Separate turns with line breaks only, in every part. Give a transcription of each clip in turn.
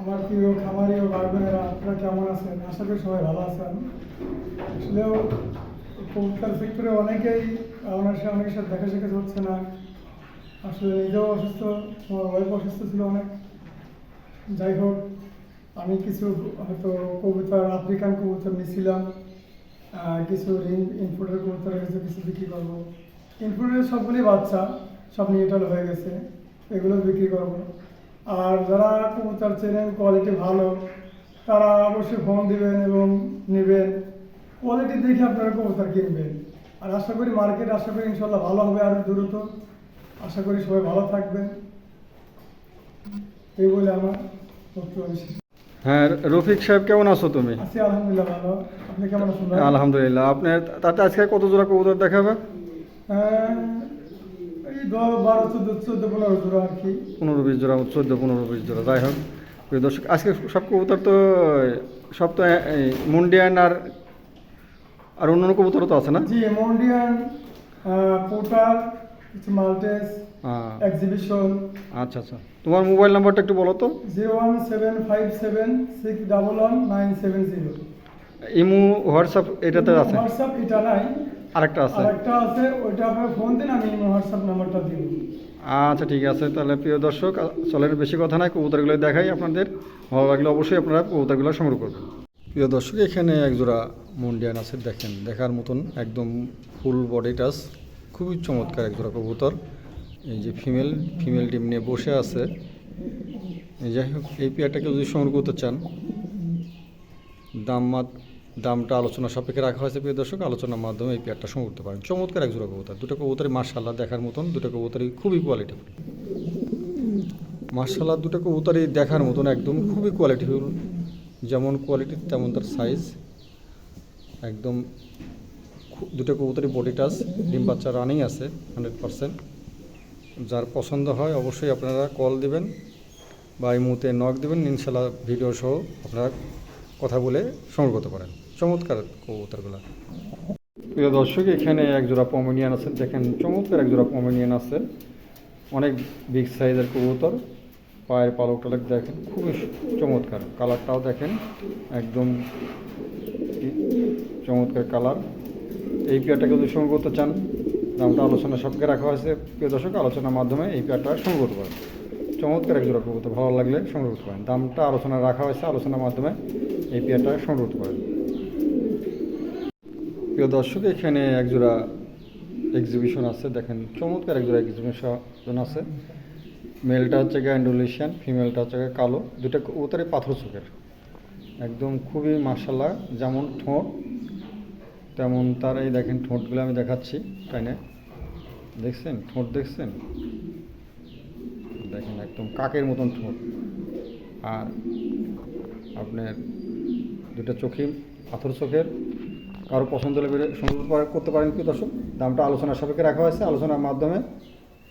আমার প্রিয় খামারি ও ভাই বোনেরা আপনারা কেমন আছেন? আশা করি সবাই ভালো আছেন। আসলেও কবুতর সেক্টরে অনেকেই আমার সাথে অনেকের সাথে দেখা শেখা হচ্ছে না। আসলে নিজেও অসুস্থ, আমার ওয়াইফ অসুস্থ ছিল অনেক। যাই হোক, আমি কিছু হয়তো কবুতর, আফ্রিকান কবুতর নিয়েছিলাম কিছু ইনপুটের কবুতর কিছু কিছু বিক্রি করব। ইনপুটের সবগুলি বাচ্চা, সব নিউট্রাল হয়ে গেছে। এগুলো বিক্রি করব। আর যারা কবুতর চেনেন কোয়ালিটি ভালো তারা অবশ্যই ফোন দিবেন এবং নেবেন। কোয়ালিটি দেখে আপনারা কবুতর কিনবেন। আর আশা করি মার্কেট আশা করি ইনশাল্লাহ ভালো হবে আরও দ্রুত। আশা করি সবাই ভালো থাকবেন। এই বলে আমার বক্তব্য
হ্যাঁ রফিক সাহেব কেমন আছো তুমি?
আলহামদুলিল্লাহ ভালো। আপনি কেমন আছেন
আলহামদুলিল্লাহ। আপনি তাতে আজকে কত জোড়া কবুতর দেখাবে
হ্যাঁ, বারো চোদ্দ চোদ্দ পনেরো জোড়া আর কি
পনেরো বিশ জোড়া চোদ্দ পনেরো বিশ জোড়া যাই হোক। প্রিয় দর্শক আজকে সব কবুতর তো সব তো মুন্ডিয়ান আর আর অন্যান্য কবুতরও তো আছে না?
জি মন্ডিয়ান পোর্টার কিছু মাল্টেস এক্সিবিশন
আচ্ছা আচ্ছা। তোমার মোবাইল নাম্বারটা একটু বলো তো।
Zero one seven five seven six double one nine seven zero.
Imo WhatsApp এটাতে আছে?
হোয়াটসঅ্যাপ এটা নাই।
আরেকটা আছে।
আর একটা আছে ওইটা ফোন দিন আমি হোয়াটসঅ্যাপ নাম্বারটা দিব
আচ্ছা ঠিক আছে তাহলে প্রিয় দর্শক চলেন বেশি কথা নাই কবুতরগুলো দেখাই আপনাদের। ভালো লাগলে অবশ্যই আপনারা কবুতরগুলো সংগ্রহ করবেন। প্রিয় দর্শক এখানে একজোড়া মুন্ডিয়ান আছে দেখেন দেখার মতন একদম ফুল বডি টাচ খুবই চমৎকার একজোড়া কবুতর। এই যে ফিমেল ফিমেল ডিম নিয়ে বসে আছে। এই যাই হোক এই পেয়ারটাকে যদি সংগ্রহ করতে চান দাম মাত দামটা আলোচনা সাপেক্ষে রাখা হয়েছে, প্রিয় দর্শক। আলোচনার মাধ্যমে এই পেয়ারটা সংগ্রহ করতে পারেন। চমৎকার এক জোড়া কবুতর। দুটো কবুতরই মার্শাল্লাহ দেখার মতন, দুটো কবুতরই খুবই কোয়ালিটিফুল মার্শাল্লাহ দুটো কবুতরই দেখার মতন একদম খুবই কোয়ালিটিফুল যেমন কোয়ালিটি তেমন তার সাইজ একদম দুটো কবুতরই বডি টাচ ডিম বাচ্চা রানিং আছে হান্ড্রেড পারসেন্ট যার পছন্দ হয়, অবশ্যই আপনারা কল দিবেন বা এই মুহূর্তে নক দেবেন। ইনশাল্লাহ ভিডিও সহ আপনারা কথা বলে সংগ্রহ করতে পারেন চমৎকার কবুতরগুলো। প্রিয় দর্শক, এখানে এক জোড়া পমেনিয়ান আছে। দেখেন, চমৎকার এক জোড়া পমেনিয়ান আছে। অনেক বিগ সাইজের কবুতর। পায়ের পালক টালক দেখেন, খুবই চমৎকার। কালারটাও দেখেন, একদম চমৎকার কালার এই পেয়ারটাকে যদি সংগ্রহ করতে চান, দামটা আলোচনা সবকে রাখা হয়েছে। প্রিয় দর্শক, আলোচনার মাধ্যমে এই পেয়ারটা সংগ্রহ করতে পারেন। চমৎকার এক জোড়া কবুতর, ভালো লাগলে সংগ্রহ করতে পারেন। দামটা আলোচনা রাখা হয়েছে, আলোচনার মাধ্যমে এই পেয়ারটা সংগ্রহ করতে পারেন। প্রিয় দর্শক, এখানে একজোড়া এক্সিবিশন আছে। দেখেন, চমৎকার একজোড়া এক্সিবিশন আছে। মেলটা হচ্ছে গিয়ে ইন্ডোনেশিয়ান ফিমেলটা হচ্ছে গিয়ে কালো। দুটো কবুতরে পাথর চোখের। একদম খুবই মার্শাল্লাহ যেমন ঠোঁট, তেমন তার এই দেখেন ঠোঁটগুলো আমি দেখাচ্ছি তাই না দেখছেন? ঠোঁট দেখছেন? দেখেন, একদম কাকের মতন ঠোঁট। আর আপনার দুটো চোখে পাথর চোখের। কারও পছন্দ হলে সংগ্রহ করতে পারেন কি দর্শক? দামটা আলোচনার সাপেক্ষে রাখা হয়েছে। আলোচনার মাধ্যমে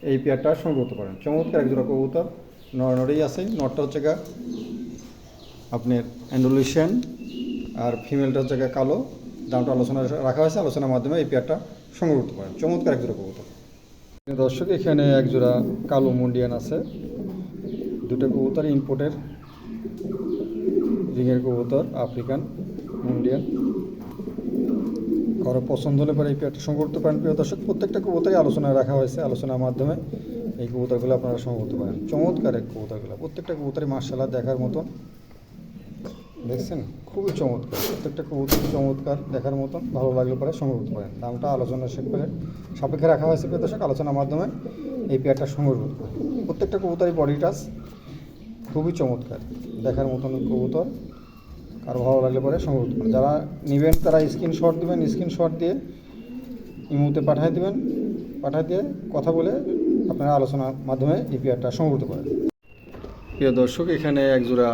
এই পেয়ারটা সংগ্রহ করতে পারেন। চমৎকার এক জোড়া কবুতর। নড়েই আছে। নটটা হচ্ছে গা আপনার অ্যান্ডোলিশিয়ান আর ফিমেলটা হচ্ছে গা কালো। দামটা আলোচনা রাখা হয়েছে। আলোচনার মাধ্যমে এই পেয়ারটা সংগ্রহ করতে পারেন। চমৎকার এক জোড়া কবুতর। দর্শক, এখানে এক জোড়া কালো মুন্ডিয়ান আছে। দুটো কবুতর ইম্পোর্টের। রিঙের কবুতর, আফ্রিকান মুন্ডিয়ান। কারও পছন্দ হলে পরে এই পেয়ারটা সংগ্রহ করতে পারেন। প্রিয় দর্শক, প্রত্যেকটা কবুতরই আলোচনায় রাখা হয়েছে। আলোচনার মাধ্যমে এই কবুতরগুলো আপনারা সংগ্রহ করতে পারেন। চমৎকার এক কবুতরগুলো। প্রত্যেকটা কবুতরই মার্শাল্লাহ দেখার মতন দেখছেন? খুবই চমৎকার। প্রত্যেকটা কবুতর চমৎকার দেখার মতন ভালো লাগলে পরে সংগ্রহ করতে পারেন। দামটা আলোচনা করে সাপেক্ষে রাখা হয়েছে, প্রিয় দর্শক। আলোচনার মাধ্যমে এই পেয়ারটা সংগ্রহ করতে পারেন। প্রত্যেকটা কবুতরই বডি টাচ খুবই চমৎকার। দেখার মতন কবুতর। আর ভালো লাগলে পরে সংগ্রহ করতে পারেন। যারা নেবেন, তারা স্ক্রিনশট দেবেন স্ক্রিনশট দিয়ে ইমুতে পাঠিয়ে দেবেন, পাঠিয়ে দিয়ে কথা বলে আপনারা আলোচনার মাধ্যমে এই পেয়ারটা সংগ্রহ করতে পারেন। প্রিয় দর্শক, এখানে এক জোড়া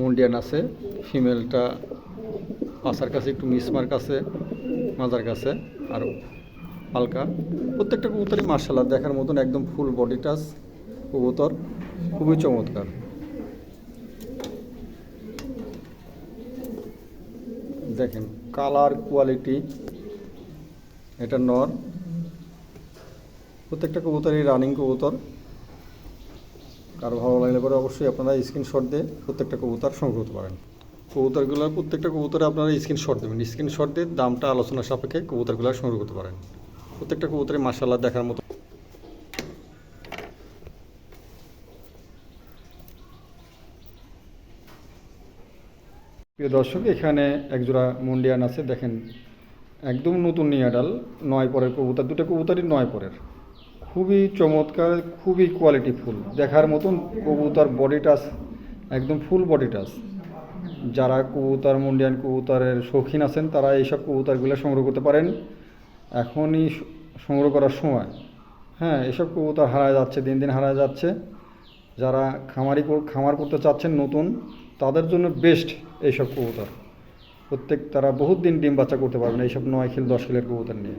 মুন্ডিয়ান আছে। ফিমেলটা পাশার কাছে, একটু মিসমার্ক আছে, মাজার কাছে আর হালকা। প্রত্যেকটা কবুতরই মার্শাল্লাহ দেখার মতন একদম ফুল বডি টাচ কবুতর। খুবই চমৎকার। দেখেন কালার কোয়ালিটি এটা নর। প্রত্যেকটা কবুতরই রানিং কবুতর। কারও ভালো লাগলে পরে অবশ্যই আপনারা স্ক্রিনশট দিয়ে প্রত্যেকটা কবুতর সংগ্রহ করতে পারেন। কবুতরগুলোর প্রত্যেকটা কবুতরে আপনারা স্ক্রিনশট দেবেন। স্ক্রিনশট দিয়ে দামটা আলোচনা সাপেক্ষে কবুতরগুলো সংগ্রহ করতে পারেন। প্রত্যেকটা কবুতরে মার্শাল্লাহ দেখার মতো প্রিয় দর্শক, এখানে একজোড়া মুন্ডিয়ান আছে, দেখেন, একদম নতুন নিয়াডাল নয় পরের কবুতর, দুটো কবুতরই নয় পরের। খুবই চমৎকার, খুবই কোয়ালিটি ফুল। দেখার মতন কবুতর বডি টাচ একদম ফুল বডি টাচ যারা কবুতর, মুন্ডিয়ান কবুতরের শৌখিন আছেন, তারা এইসব কবুতরগুলো সংগ্রহ করতে পারেন। এখনই সংগ্রহ করার সময়। হ্যাঁ এসব কবুতর হারা যাচ্ছে, দিন দিন হারা যাচ্ছে। যারা খামারি খামার করতে চাচ্ছেন নতুন তাদের জন্য বেস্ট এইসব কবুতর। প্রত্যেক তারা বহুত দিন ডিম বাচ্চা করতে পারবেন এইসব নয় খিল, দশ খিলের কবুতর নিয়ে।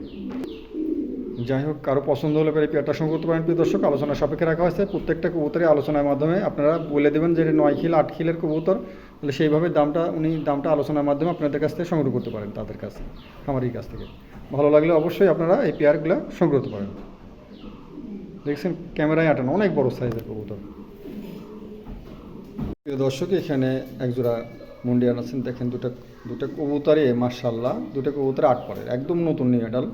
যাই হোক, কারও পছন্দ হলে পরে পেয়ারটা সংগ্রহ করতে পারেন। প্রিয় দর্শক, আলোচনা সাপেক্ষে রাখা হয়েছে। প্রত্যেকটা কবুতরের আলোচনার মাধ্যমে আপনারা বলে দেবেন যে নয় খিল, আট খিলের কবুতর। তাহলে সেইভাবে দামটা, উনি দামটা আলোচনার মাধ্যমে আপনাদের কাছ থেকে সংগ্রহ করতে পারেন, তাদের কাছে খামারির কাছ থেকে। ভালো লাগলে অবশ্যই আপনারা এই পেয়ারগুলো সংগ্রহ করতে পারেন। দেখছেন, ক্যামেরায় আটানো, অনেক বড় সাইজের কবুতর। প্রিয় দর্শক, এখানে একজোড়া মুন্ডিয়ান আছেন। দেখেন দুটো দুটো কবুতরে মার্শাল্লাহ দুটো কবুতারে আট পরে একদম নতুন নিয়ে ডাল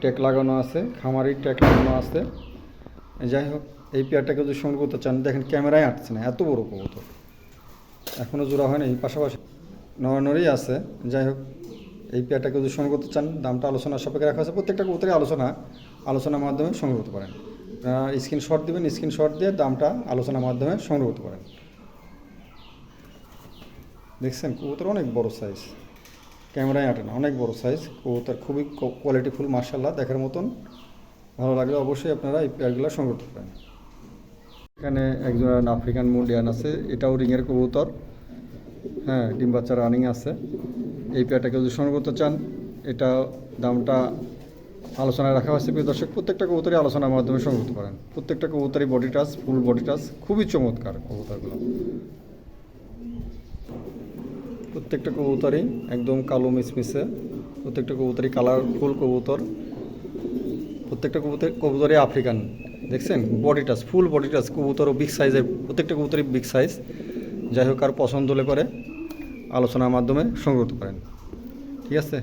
ট্যাক লাগানো আছে, খামারি ট্যাক লাগানো আছে। যাই হোক, এই পেয়ারটাকে যদি সংগ্রহ করতে চান, দেখেন ক্যামেরায় আটছে না, এত বড় কবুতর। এখনও জোড়া হয়নি পাশাপাশি নড়ানড়ি আছে। যাই হোক, এই পেয়ারটাকে যদি সংগ্রহ করতে চান, দামটা আলোচনার সাপেক্ষে রাখা আছে। প্রত্যেকটা কবুতরের আলোচনা, আলোচনার মাধ্যমে সংগ্রহ করতে পারেন। স্ক্রিনশট দেবেন স্ক্রিনশট দিয়ে দামটা আলোচনার মাধ্যমে সংগ্রহ করতে পারেন। দেখছেন, কবুতর অনেক বড় সাইজ ক্যামেরায় আটে না, অনেক বড় সাইজ কবুতর খুবই কোয়ালিটিফুল মার্শাল্লাহ দেখার মতন। ভালো লাগলে অবশ্যই আপনারা এই পেয়ারগুলো সংগ্রহ করতে পারেন। এখানে একজন আফ্রিকান মুন্ডিয়ান আছে, এটাও রিংয়ের কবুতর। হ্যাঁ ডিম বাচ্চা রানিং আছে। এই পেয়ারটাকে যদি সংগ্রহ করতে চান, এটা দামটা আলোচনায় রাখা হয়েছে। প্রিয় দর্শক, প্রত্যেকটা কবুতরই আলোচনার মাধ্যমে সংগ্রহ করেন। প্রত্যেকটা কবুতরই body touch full body touch খুবই চমৎকার কবুতরগুলো। প্রত্যেকটা কবুতরই একদম কালো মিসমিসে, প্রত্যেকটা কবুতরই কালারফুল কবুতর, প্রত্যেকটা কবুতর কবুতরই আফ্রিকান দেখছেন? Body touch full body touch কবুতরও big সাইজের প্রত্যেকটা কবুতরই বিগ সাইজ যাই হোক, আর পছন্দ হলে পরে আলোচনার মাধ্যমে সংগ্রহ করেন। ঠিক আছে?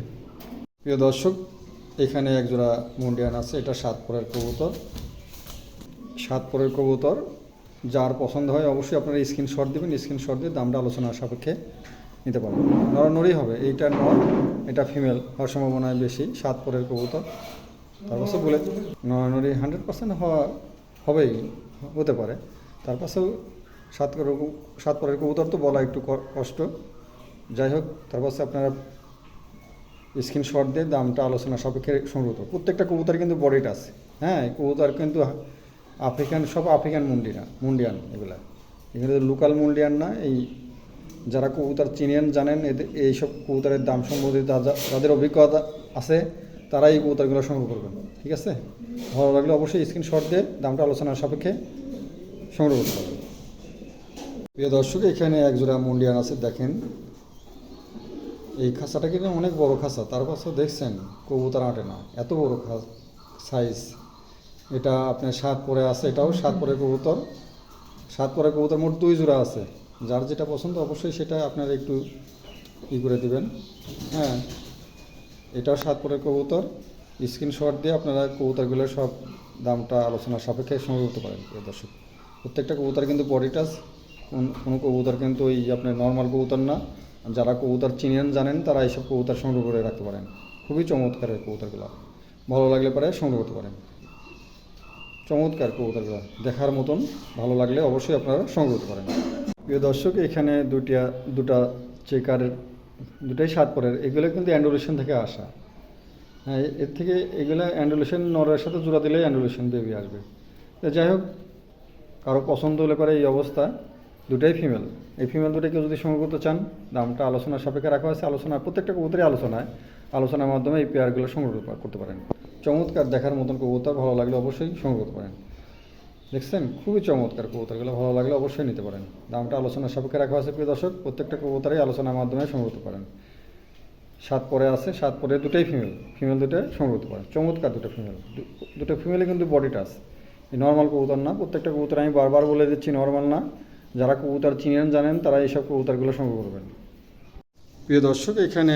প্রিয় দর্শক এখানে একজোড়া মুন্ডিয়ান আছে, এটা সাত পরের কবুতর। সাত পরের কবুতর, যার পছন্দ হয় অবশ্যই আপনারা স্ক্রিনশট দেবেন স্ক্রিনশট দিয়ে দামটা আলোচনার সাপেক্ষে নিতে পারেন নরনরই হবে, এইটা নর, এটা ফিমেল হওয়ার সম্ভাবনা বেশি সাত পরের কবুতর। তার পাশে বলে নরনরি হান্ড্রেড পার্সেন্ট হওয়া, হবেই, হতে পারে। তার পাশেও সাত করে সাত পরের কবুতর তো বলা একটু কষ্ট। যাই হোক, তার পাশে আপনারা স্ক্রিনশট দিয়ে দামটা আলোচনা সাপেক্ষে সংগ্রহ প্রত্যেকটা কবুতর কিন্তু বডিটা আছে। হ্যাঁ কবুতর কিন্তু আফ্রিকান, সব আফ্রিকান মুন্ডিনা মুন্ডিয়ান এগুলা। এখানে লোকাল মুন্ডিয়ান না, এই যারা কবুতর চিনেন, জানেন, এদের, এইসব কবুতরের দাম সম্বন্ধে যাদের অভিজ্ঞতা আছে তারা এই কবুতরগুলো সংগ্রহ করবেন, ঠিক আছে? ভালো লাগলে অবশ্যই স্ক্রিনশট দিয়ে দামটা আলোচনার সাপেক্ষে সংগ্রহ করতে পারবেন প্রিয় দর্শক, এখানে এক জোড়া মুন্ডিয়ান আছে, দেখেন। এই খাঁচাটা কিন্তু অনেক বড় খাঁচা, তার পাশেও দেখছেন কবুতর আটে না, এত বড় সাইজ এটা আপনার সাত পরে আছে, এটাও সাত পরে কবুতর। সাত পরে কবুতর মোট দুই জোড়া আছে, যার যেটা পছন্দ অবশ্যই সেটা আপনারা একটু ই করে দিবেন। হ্যাঁ এটাও সাত পরে কবুতর। স্ক্রিনশট দিয়ে আপনারা কবুতরগুলোর সব দামটা আলোচনার সাপেক্ষে সংগ্রহ করতে পারেন দর্শক। প্রত্যেকটা কবুতর কিন্তু বডি টাচ কোনো কবুতর কিন্তু ওই আপনার নর্মাল কবুতর না। যারা কবুতর চিনেন, জানেন, তারা এইসব কবুতর সংগ্রহ করে রাখতে পারেন। খুবই চমৎকার এই কবুতরগুলো। ভালো লাগলে পরে সংগ্রহ করতে পারেন। চমৎকার কবুতরগুলো। দেখার মতন ভালো লাগলে অবশ্যই আপনারা সংগ্রহ করতে পারেন। প্রিয় দর্শক, এখানে দুটিয়া দুটা চেকারের দুটাই সাত পরের। এগুলো কিন্তু অ্যান্ডোলেশন থেকে আসা। হ্যাঁ এর থেকে এগুলো অ্যান্ডোলেশন নরের সাথে জোড়া দিলেই অ্যান্ডোলেশন বেবি আসবে। যাই হোক, কারও পছন্দ হলে পরে এই অবস্থা। দুটাই ফিমেল এই ফিমেল দুটাকে যদি সংগ্রহ করতে চান, দামটা আলোচনার সাপেক্ষে রাখা হয়েছে। আলোচনা প্রত্যেকটা কবুতরই আলোচনায়। আলোচনার মাধ্যমে এই পেয়ারগুলো সংগ্রহ করতে পারেন। চমৎকার দেখার মতন কবুতর, ভালো লাগলে অবশ্যই সংগ্রহ করতে পারেন। দেখছেন? খুবই চমৎকার কবুতরগুলো। ভালো লাগলে অবশ্যই নিতে পারেন। দামটা আলোচনার সাপেক্ষে রাখা হয়েছে, প্রিয় দর্শক। প্রত্যেকটা কবুতরই আলোচনার মাধ্যমে সংগ্রহ করতে পারেন। সাত পরে আছে, সাত পরে দুটোই ফিমেল ফিমেল দুটো সংগ্রহ করতে পারেন। চমৎকার দুটো ফিমেল দুটো ফিমেলে কিন্তু বডি টাচ নর্মাল কবুতর না, প্রত্যেকটা কবুতর আমি বারবার বলে দিচ্ছি নর্মাল না। যারা কবুতর চিনেন, জানেন, তারা এইসব কবুতরগুলো সংগ্রহ করবেন। প্রিয় দর্শক, এখানে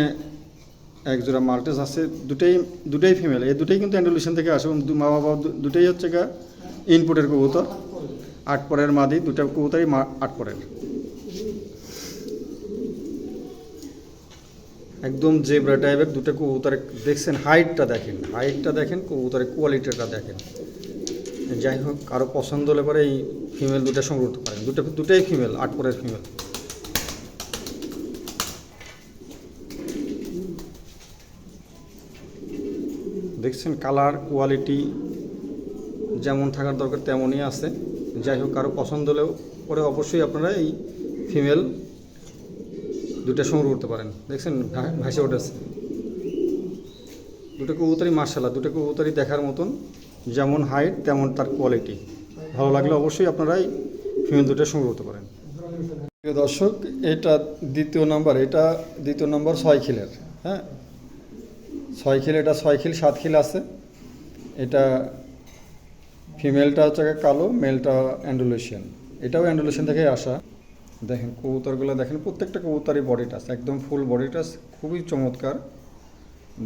এক জোড়া মাল্টেস আছে। দুটেই দুটেই ফিমেল এই দুটেই কিন্তু অ্যান্ডুলেশন থেকে আসে। এবং মা বাবা দুটেই হচ্ছে গা ইনপুটের কবুতর। আট পরের মাদি, দুটা কবুতরই মা, আট পরের। একদম জেব্রা টাইপের দুটো কবুতরের দেখছেন হাইটটা দেখেন। হাইটটা দেখেন, কবুতরের কোয়ালিটিটা দেখেন। যাই হোক, কারও পছন্দ হলে পরে এই ফিমেল দুটো সংগ্রহ করতে পারেন দুটো, দুটাই ফিমেল আট পরের ফিমেল দেখছেন কালার কোয়ালিটি যেমন থাকার দরকার তেমনই আছে। যাই হোক, কারও পছন্দ হলেও পরে অবশ্যই আপনারা এই ফিমেল দুটো সংগ্রহ করতে পারেন। দেখছেন ভাসে উঠেছে। দুটো কবুতরই মার্শাল্লাহ দুটো কবুতরই দেখার মতন। যেমন হাইট তেমন তার কোয়ালিটি ভালো লাগলে অবশ্যই আপনারাই ফিমেল দুটো সংগ্রহ করতে পারেন। প্রিয় দর্শক, এটা দ্বিতীয় নাম্বার এটা দ্বিতীয় নাম্বার ছয় খিলের হ্যাঁ? ছয় খিল, এটা ছয় খিল, সাত খিল আছে। এটা ফিমেলটা হচ্ছে কালো মেলটা অ্যান্ডুলেশিয়ান এটাও অ্যান্ডুলেশন থেকে আসা। দেখেন, কবুতরগুলো দেখেন, প্রত্যেকটা কবুতরই বডি টাচ একদম ফুল বডি টাচ খুবই চমৎকার।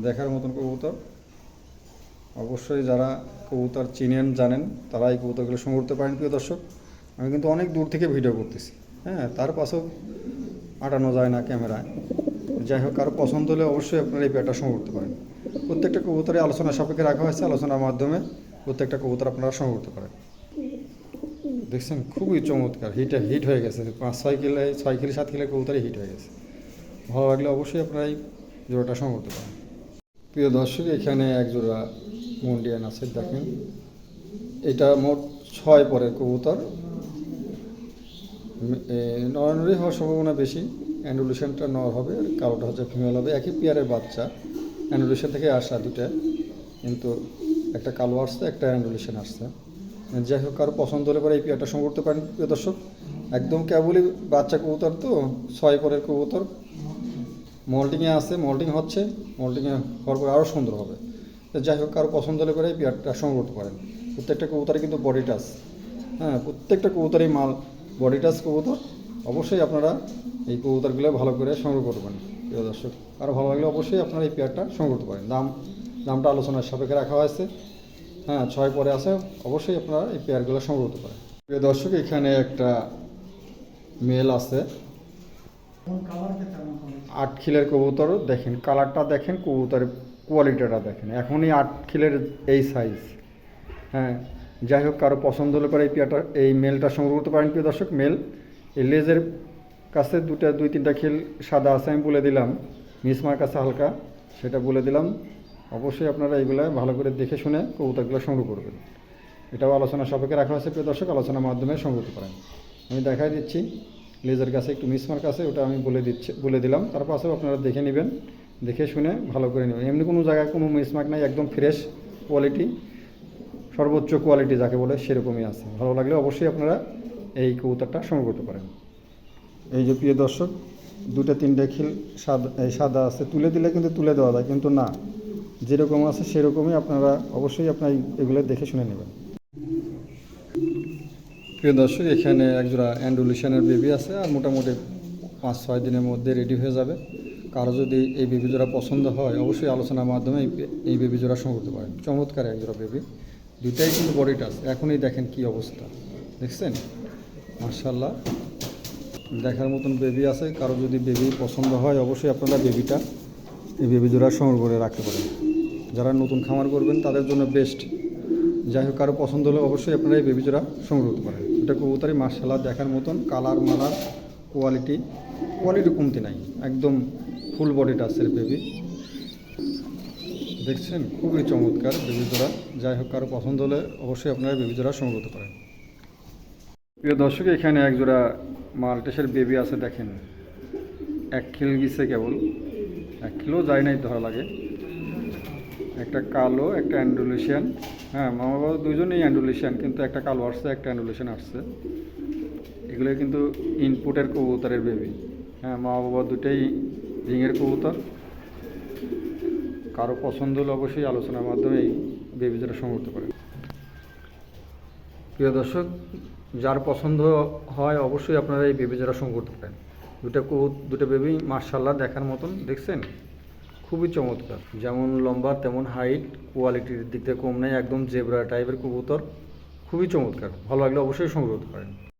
দেখার মতন কবুতর। অবশ্যই যারা কবুতর চিনেন, জানেন, তারা এই কবুতরগুলো সংগ্রহ পারেন, প্রিয় দর্শক। আমি কিন্তু অনেক দূর থেকে ভিডিও করতেছি হ্যাঁ? তার পাশেও আটানো যায় না ক্যামেরায়। যাই হোক, কারও পছন্দ হলে অবশ্যই আপনারা এই পেয়ারটা সংগ্রহ করতে পারেন। প্রত্যেকটা কবুতরে আলোচনা সাপেক্ষে রাখা হয়েছে, আলোচনার মাধ্যমে প্রত্যেকটা কবুতর আপনারা সংগ্রহ করতে পারেন। দেখছেন? খুবই চমৎকার। হিটে, হিট হয়ে গেছে। পাঁচ, ছয় কিলো ছয় কিলো, সাত কিলো কবুতরে হিট হয়ে গেছে। ভালো লাগলে অবশ্যই আপনারা এই জোড়াটা সংগ্রহ করতে পারেন। প্রিয় দর্শক, এখানে এক জোড়া মন্ডিয়ান আছে দেখেন। এটা মোট ছয় পরের কবুতর। নরনরি হওয়ার সম্ভাবনা বেশি। অ্যান্ডুলেশনটা নর হবে, আর কালোটা হচ্ছে ফিমেল হবে। একই পেয়ারের বাচ্চা। অ্যান্ডুলেশন থেকে আসা দুটা কিন্তু একটা কালো আসছে, একটা অ্যান্ডুলেশন আসছে। যাই হোক, কারও পছন্দ হলে পরে এই পেয়ারটা সংগ্রহ করতে পারেন, প্রিয় দর্শক। একদম কেবলই বাচ্চা কবুতর তো, ছয় পরের কবুতর। মল্টিংয়ে আছে, মল্টিং হচ্ছে, মল্টিংয়ে হওয়ার পরে আরও সুন্দর হবে। যাই হোক কারও পছন্দ হলে এই পেয়ারটা সংগ্রহ করতে পারেন। প্রত্যেকটা কবুতরে কিন্তু বডি টাচ হ্যাঁ প্রত্যেকটা কবুতরই মাল। বডি টাচ কবুতর অবশ্যই আপনারা এই কবুতরগুলো ভালো করে সংগ্রহ করবেন প্রিয় দর্শক। আরও ভালো লাগলে অবশ্যই আপনারা এই পেয়ারটা সংগ্রহ করতে পারেন। দাম দামটা আলোচনার সাপেক্ষে রাখা হয়েছে। হ্যাঁ ছয় পরে আছে অবশ্যই আপনারা এই পেয়ারগুলো সংগ্রহ করতে পারেন। প্রিয় দর্শক এখানে একটা মেল আছে। আট খিলের কবুতর দেখেন কালারটা দেখেন কবুতরের কোয়ালিটিটা দেখেন, এখনই আট খিলের এই সাইজ হ্যাঁ যাই হোক, কারও পছন্দ হলে পরে এই পেয়ারটা, এই মেলটা সংগ্রহ করতে পারেন, প্রিয় দর্শক, মেল। এই লেজের কাছে দুটা, দুই, তিনটা খিল সাদা আছে, আমি বলে দিলাম। মিসমার কাছে হালকা, সেটা বলে দিলাম। অবশ্যই আপনারা এইগুলো ভালো করে দেখে শুনে কবুতরগুলো সংগ্রহ করবেন। এটাও আলোচনা সাপেক্ষে রাখা হয়েছে, প্রিয় দর্শক, আলোচনার মাধ্যমে সংগ্রহ করতে পারেন। আমি দেখাই দিচ্ছি, লেজার কাছে একটু মিসমার্ক আছে, ওটা আমি বলে দিচ্ছি, বলে দিলাম। তার পাশেও আপনারা দেখে নেবেন। দেখে শুনে ভালো করে নেবেন এমনি কোনো জায়গায় কোনো মিসমার্ক নাই একদম ফ্রেশ কোয়ালিটি সর্বোচ্চ কোয়ালিটি যাকে বলে সেরকমই আছে। ভালো লাগলে অবশ্যই আপনারা এই কবুতরটা সংগ্রহ করতে পারেন। এই যে প্রিয় দর্শক দুটো তিনটে খিল সাদা এই সাদা আছে তুলে দিলে কিন্তু তুলে দেওয়া যায় কিন্তু না। যেরকম আছে সেরকমই আপনারা অবশ্যই আপনার এগুলো দেখে শুনে নেবেন। প্রিয় দর্শক এখানে একজোড়া অ্যান্ডুলেশনের বেবি আছে আর মোটামুটি পাঁচ ছয় দিনের মধ্যে রেডি হয়ে যাবে। কারও যদি এই বেবি জোড়া পছন্দ হয়, অবশ্যই আলোচনার মাধ্যমে এই বেবি জোড়া সংগ্রহ করতে পারেন। চমৎকার এক জোড়া বেবি দুইটাই কিন্তু বডি টাচ এখনই দেখেন কি অবস্থা। দেখছেন? মার্শাল্লাহ দেখার মতন বেবি আছে। কারও যদি বেবি পছন্দ হয়, অবশ্যই আপনারা বেবিটা এই বেবি জোড়া সংগ্রহ করে রাখতে পারেন। যারা নতুন খামার করবেন, তাদের জন্য বেস্ট যাই হোক, কারও পছন্দ হলে অবশ্যই আপনারা এই বেবি জোড়া সংগ্রহ করতে পারেন। এটা কবুতারি মার্শাল্লাহ দেখার মতন কালার মালার কোয়ালিটি কোয়ালিটি কমতি নাই। একদম ফুল বডি টাচের বেবি দেখছেন? খুবই চমৎকার বেবি জোড়া। যাই হোক, কারও পছন্দ হলে অবশ্যই আপনারা বেবি জোড়া সংগ্রহ করতে পারেন। প্রিয় দর্শক, এখানে এক জোড়া মাল্টেসের বেবি আছে, দেখেন। এক খিল গিছে কেবল। এক কিলো যায় নাই ধরা লাগে। একটা কালো, একটা অ্যান্ডুলেশিয়ান হ্যাঁ মামা বাবা দুজনেই অ্যান্ডুলেশিয়ান কিন্তু একটা কালো আসছে, একটা অ্যান্ডুলেশিয়ান আসছে। এগুলো কিন্তু ইনপুটের কবুতরের বেবি হ্যাঁ মা বাবা দুটাই রিংয়ের কবুতর। কারও পছন্দ হলে অবশ্যই আলোচনার মাধ্যমে এই বেবি যেটা সংগ্রহ করতে পারে প্রিয় দর্শক, যার পছন্দ হয় অবশ্যই আপনারা এই বেবি জোড়া করতে পারেন। দুটা কবুত, দুটো বেবি মার্শাল্লাহ দেখার মতন, দেখছেন? খুবই চমৎকার। যেমন লম্বা, তেমন হাইট, কোয়ালিটির দিক থেকে কম নেই, একদম জেব্রা টাইপের কবুতর। খুবই চমৎকার। ভালো লাগলে অবশ্যই সংগ্রহ করতে পারেন।